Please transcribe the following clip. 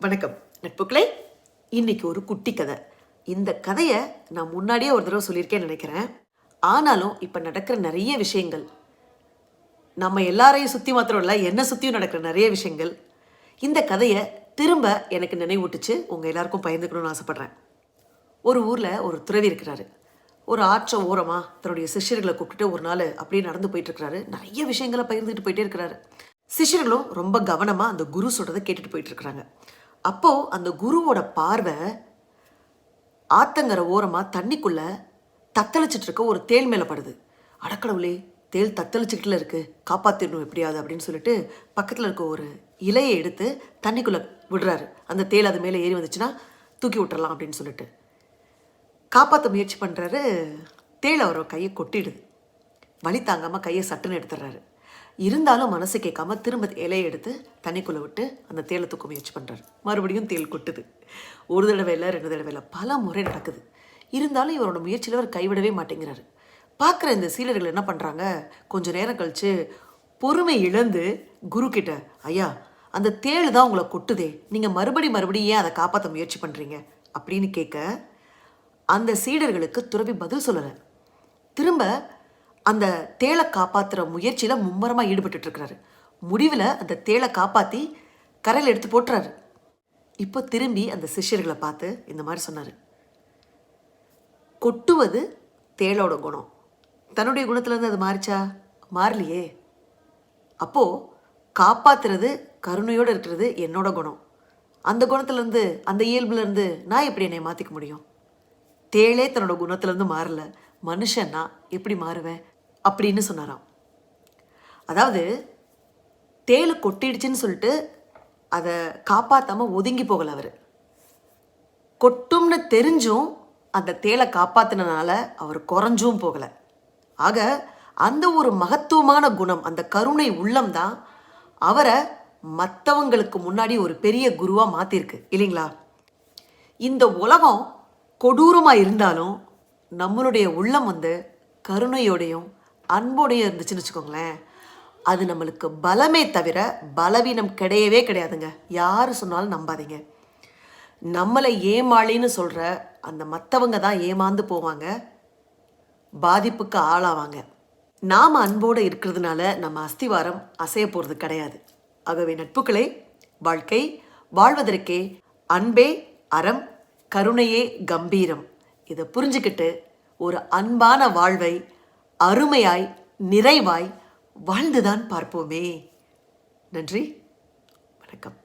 வணக்கம். நட்புக்களே இன்னைக்கு ஒரு குட்டி கதை. இந்த கதையை நான் முன்னாடியே ஒரு தடவை சொல்லியிருக்கேன் நினைக்கிறேன். ஆனாலும் இப்போ நடக்கிற நிறைய விஷயங்கள் நம்ம எல்லாரையும் சுற்றி மாத்திரம் இல்லை என்னை சுற்றியும் நடக்கிற நிறைய விஷயங்கள் இந்த கதையை திரும்ப எனக்கு நினைவூட்டுச்சு உங்கள் எல்லாருக்கும் பயந்துக்கணும்னு ஆசைப்பட்றேன். ஒரு ஊரில் ஒரு துறவி இருக்கிறாரு. ஒரு ஆற்ற ஓரமாக தன்னுடைய சிஷ்யர்களை கூப்பிட்டுட்டு ஒரு நாள் அப்படியே நடந்து போயிட்டுருக்கிறாரு நிறைய விஷயங்களை பகிர்ந்துட்டு போயிட்டே இருக்கிறாரு. சிஷ்யர்களும் ரொம்ப கவனமாக அந்த குரு சொல்கிறத கேட்டுட்டு போயிட்டுருக்கிறாங்க அப்போது அந்த குருவோட பார்வை ஆத்தங்கரை ஓரமாக தண்ணிக்குள்ள தத்தளிச்சிட்டு இருக்க ஒரு தேள் மேலே படுது. அடக்கடவுளே தேள் தத்தளிச்சுக்கிட்டுல இருக்கு. காப்பாற்றிடணும் எப்படியாவது அப்படின்னு சொல்லிட்டு பக்கத்தில் இருக்க ஒரு இலையை எடுத்து தண்ணிக்குள்ளே விடுறாரு. அந்த தேள் அது மேலே ஏறி வந்துச்சுன்னா தூக்கி விட்டுறலாம் அப்படின்னு சொல்லிட்டு. காப்பாற்ற முயற்சி பண்ணுறாரு தேள் அவரோட கையை கொட்டிடுது. வலி தாங்காமல் கையை சட்டுன்னு எடுத்துடுறாரு. இருந்தாலும் மனசு கேட்காம திரும்ப இலையை எடுத்து தண்ணிக்குள்ளே விட்டு அந்த தேலை தூக்க முயற்சி பண்ணுறாரு மறுபடியும் தேள் கொட்டுது. ஒரு தடவை இல்லை ரெண்டு தடவை இல்லை பல முறை நடக்குது. இருந்தாலும் இவரோட முயற்சியில் அவர் கைவிடவே மாட்டேங்கிறாரு. பார்க்குற இந்த சீலர்கள் என்ன பண்ணுறாங்க கொஞ்சம் நேரம் கழித்து பொறுமை இழந்து குரு கிட்ட ஐயா அந்த தேள் தான் உங்களை கொட்டுதே. நீங்கள் மறுபடி மறுபடியும் ஏன் அதை காப்பாற்ற முயற்சி பண்ணுறீங்க அப்படின்னு கேட்க அந்த சீடர்களுக்கு துறவி பதில் சொல்லலை. திரும்ப அந்த தேளை காப்பாற்றுற முயற்சியில் மும்மரமாக ஈடுபட்டு இருக்கிறாரு முடிவில் அந்த தேளை காப்பாற்றி கரையில் எடுத்து போட்டுறாரு. இப்போ திரும்பி அந்த சிஷ்யர்களை பார்த்து இந்த மாதிரி சொன்னார். கொட்டுவது தேளோட குணம். தன்னுடைய குணத்துலேருந்து அது மாறிச்சா? மாறலையே. அப்போது காப்பாத்துறது கருணையோடு இருக்கிறது என்னோட குணம். அந்த குணத்துலேருந்து அந்த இயல்புலேருந்து நான் எப்படி என்னை மாற்றிக்க முடியும்? தேளே தன்னோட குணத்துலேருந்து மாறல. மனுஷன் நான் எப்படி மாறுவேன்? அப்படின்னு சொன்னாராம். அதாவது தேலை கொட்டிடுச்சுன்னு சொல்லிட்டு அதை காப்பாற்றாமல் ஒதுங்கி போகலை அவர். கொட்டும்னு தெரிஞ்சும் அந்த தேளை காப்பாற்றினால அவர் குறைஞ்சும் போகலை. ஆக அந்த ஒரு மகத்துவமான குணம் அந்த கருணை உள்ளம் தான் அவரை மற்றவங்களுக்கு முன்னாடி ஒரு பெரிய குருவாக மாற்றிருக்கு இல்லைங்களா? இந்த உலகம் கொடூரமாக இருந்தாலும் நம்மளுடைய உள்ளம் வந்து கருணையோடையும் அன்போடையும் இருந்துச்சுன்னு வச்சுக்கோங்களேன். அது நம்மளுக்கு பலமே தவிர பலவீனம் கிடையவே கிடையாதுங்க. யார் சொன்னாலும் நம்பாதீங்க. நம்மளை ஏமாளின்னு சொல்கிற அந்த மற்றவங்க தான் ஏமாந்து போவாங்க. பாதிப்புக்கு ஆளாவாங்க. நாம் அன்போடு இருக்கிறதுனால நம்ம அஸ்திவாரம் அசைய போகிறது கிடையாது. ஆகவே நட்புகளே வாழ்க்கை வாழ்வதற்கே அன்பே அறம் கருணையே கம்பீரம். இதை புரிஞ்சுக்கிட்டு ஒரு அன்பான வாழ்வை அருமையாய் நிறைவாய் வாழ்ந்துதான் பார்ப்போமே. நன்றி. வணக்கம்.